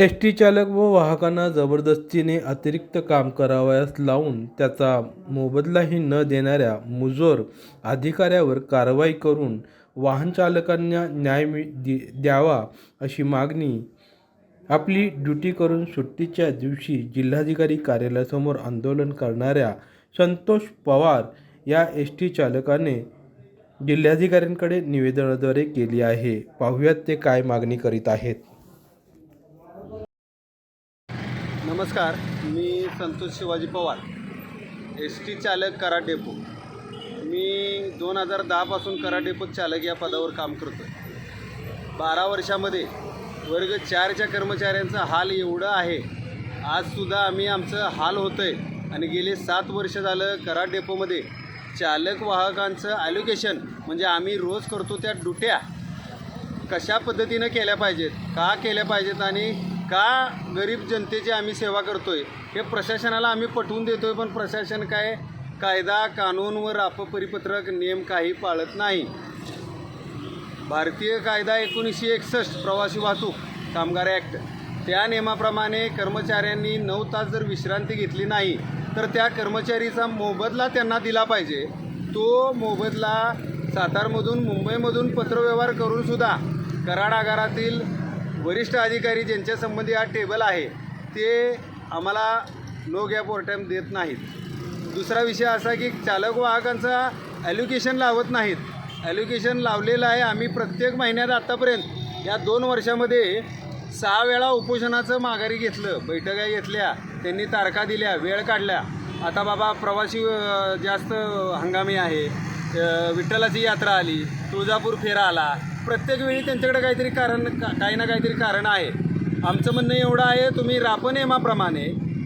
S T चालक व वाहकांना जबरदस्तीने अतिरिक्त काम करावयास लावून त्याचा मोबदलाही न देणाऱ्या मुजोर अधिकाऱ्यावर कारवाई करून वाहन चालकांना न्याय मि दि द्यावा अशी मागणी आपली ड्युटी करून सुट्टीच्या दिवशी जिल्हाधिकारी कार्यालयासमोर आंदोलन करणाऱ्या संतोष पवार या एस टी चालकाने जिल्हाधिकाऱ्यांकडे निवेदनाद्वारे केली आहे. पाहुयात ते काय मागणी करीत आहेत. नमस्कार मी संतोष शिवाजी पवार एस टी चालक करा डेपो. मी दोन हजार दहापासून करा डेपोत चालक या पदावर काम करतो आहे बारा वर्षामध्ये वर्ग चारच्या कर्मचाऱ्यांचा हाल एवढं आहे आजसुद्धा आम्ही आमचं हाल होतं आहे आणि गेले सात वर्ष झालं करा डेपोमध्ये चालक वाहकांचं ॲलोकेशन म्हणजे आम्ही रोज करतो त्या डुट्या कशा पद्धतीनं केल्या पाहिजेत का केल्या पाहिजेत आणि का गरीब जनतेची आम्ही सेवा करतोय? हे प्रशासनाला आम्ही पटवून देतोय पण प्रशासन काय कायदा कानून व परिपत्रक नियम काही पाळत नाही. भारतीय कायदा एकोणीसशे एकसष्ट प्रवासी वाहतूक कामगार ॲक्ट. त्या नियमाप्रमाणे कर्मचाऱ्यांनी नऊ तास जर विश्रांती घेतली नाही तर त्या कर्मचारीचा मोबदला त्यांना दिला पाहिजे. तो मोबदला सातारमधून मुंबईमधून पत्रव्यवहार करूनसुद्धा कराड आगारातील वरिष्ठ अधिकारी ज्यांच्या संबंधी हा टेबल आहे ते आम्हाला नो गॅप टाईम देत नाहीत. दुसरा विषय असा की चालक वाहकांचा ॲल्युकेशन लावत नाहीत. ॲल्युकेशन लावलेलं आहे आम्ही प्रत्येक महिन्यात आत्तापर्यंत या दोन वर्षामध्ये सहा वेळा उपोषणाचं माघारी घेतलं बैठका घेतल्या त्यांनी तारखा दिल्या वेळ काढल्या. आता बाबा प्रवासी जास्त हंगामी आहे. विठ्ठलाची यात्रा आली तुळजापूर फेरा आला. प्रत्येक वेळी त्यांच्याकडे काहीतरी कारण काही ना काहीतरी कारण आहे. आमचं म्हणणं एवढं आहे तुम्ही राप नियमाप्रमाणे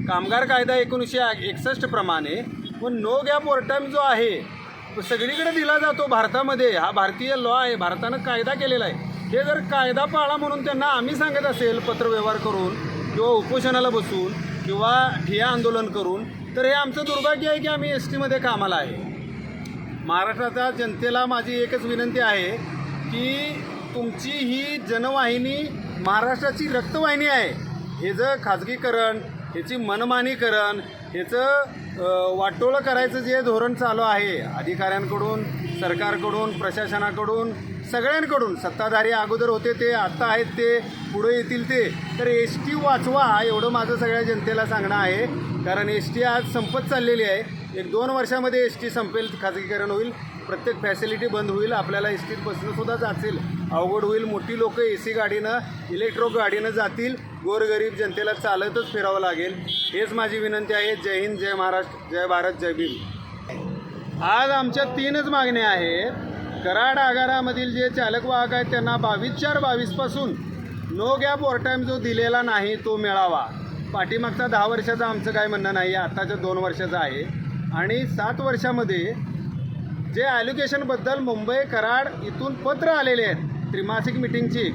कामगार कायदा एकोणीसशे एकसष्ट प्रमाणे व नो गॅप ओव्हरटाईम जो आहे सगळीकडे दिला जातो भारतामध्ये. हा भारतीय लॉ आहे भारतानं कायदा केलेला आहे. हे जर कायदा पाळा म्हणून त्यांना आम्ही सांगत असेल पत्रव्यवहार करून किंवा उपोषणाला बसून किंवा ठिया आंदोलन करून तर हे आमचं दुर्भाग्य आहे की आम्ही एस टीमध्ये कामाला आहे. महाराष्ट्राच्या जनतेला माझी एकच विनंती आहे की तुमची ही जनवाहिनी महाराष्ट्राची रक्तवाहिनी आहे. हे जर खाजगीकरण ह्याची मनमानीकरण ह्याचं वाटोळं करायचं जे धोरण चालू आहे अधिकाऱ्यांकडून सरकारकडून प्रशासनाकडून सगळ्यांकडून सत्ताधारी अगोदर होते ते आत्ता आहेत ते पुढे येतील ते. तर एस टी वाचवा एवढं माझं सगळ्या जनतेला सांगणं आहे. कारण एस टी आज संपत चाललेली आहे. एक दोन वर्षामध्ये एस टी संपेल खाजगीकरण होईल प्रत्येक फॅसिलिटी बंद होईल आपल्याला एस टीत बसणंसुद्धा जातील. अवघड होईल मोठी लोकं ए सी गाडीनं इलेक्ट्रो गाडीनं जातील. गोरगरीब जनतेला चालतच फिरावं लागेल. हेच माझी विनंती आहे. जय हिंद जय महाराष्ट्र जय भारत जय भीम. आज आमच्या तीनच मागण्या आहेत. कराड आगारामधील जे चालक वाहक आहेत त्यांना बावीस चार बावीसपासून नो गॅप ओव्हरटाईम जो दिलेला नाही तो मिळावा. पाठीमागचा दहा वर्षाचा आमचं काय म्हणणं नाही आत्ताच्या दोन वर्षाचं आहे. आणि सात वर्षामध्ये जे ॲल्युकेशनबद्दल मुंबई कराड इथून पत्र आलेले आहेत त्रिमासिक मिटिंगची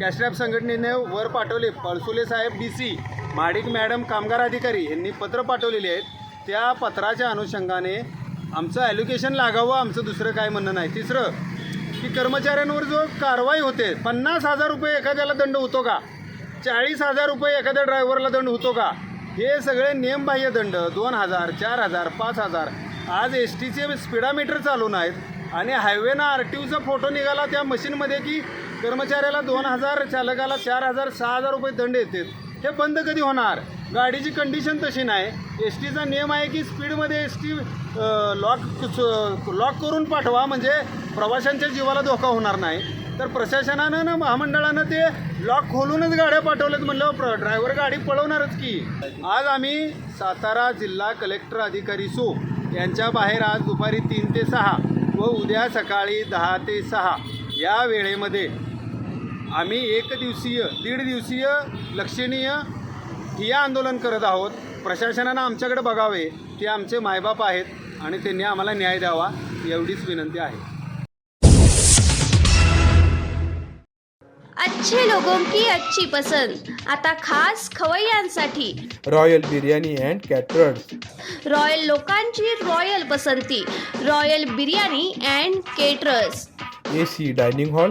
कॅशरॅप संघटनेने वर पाठवले. पळसुले साहेब डी सी माडिक मॅडम कामगार अधिकारी यांनी पत्र पाठवलेले आहेत. त्या पत्राच्या अनुषंगाने आमचं ॲलोकेशन लागावं आमचं दुसरं काय म्हणणं नाही. तिसरं की कर्मचाऱ्यांवर जो कारवाई होते पन्नास हजार रुपये एखाद्याला दंड होतो का? चाळीस हजार रुपये एखाद्या ड्रायव्हरला दंड होतो का? हे सगळे नियमबाह्य दंड दोन हजार चार हजार पाच हजार. आज एस टीचे स्पीडामीटर चालू आहेत आणि हायवेनं आर टी यूचा फोटो निघाला त्या मशीनमध्ये की कर्मचाऱ्याला दोन हजार चालकाला चार हजार सहा हजार रुपये दंड येतात. हे बंद कधी होणार? गाडीची कंडिशन तशी नाही. एस टीचा नियम आहे की स्पीडमध्ये एस टी लॉक लॉक करून पाठवा म्हणजे प्रवाशांच्या जीवाला धोका होणार नाही. तर प्रशासनानं ना महामंडळानं ते लॉक खोलूनच गाड्या पाठवल्यात म्हणलं. प्र ड्रायव्हर गाडी पळवणारच की. आज आम्ही सातारा जिल्हा कलेक्टर अधिकारी सो. यांच्या बाहेर आज दुपारी तीन ते सहा व उद्या सकाळी दहा ते सहा या वेळेमध्ये आम्ही एक दिवसीय दीड दिवसीय लक्षणीय ठिय्या आंदोलन करत आहोत. प्रशासनानं आमच्याकडे बघावे ते आमचे मायबाप आहेत आणि त्यांनी आम्हाला न्याय द्यावा एवढीच विनंती आहे. अच्छे लोगों की अच्छी पसंद. आता खास खवय्यांसाठी royal biryani and caterers royal लोकांची रॉयल पसंती. Royal biryani and caterers A C dining hall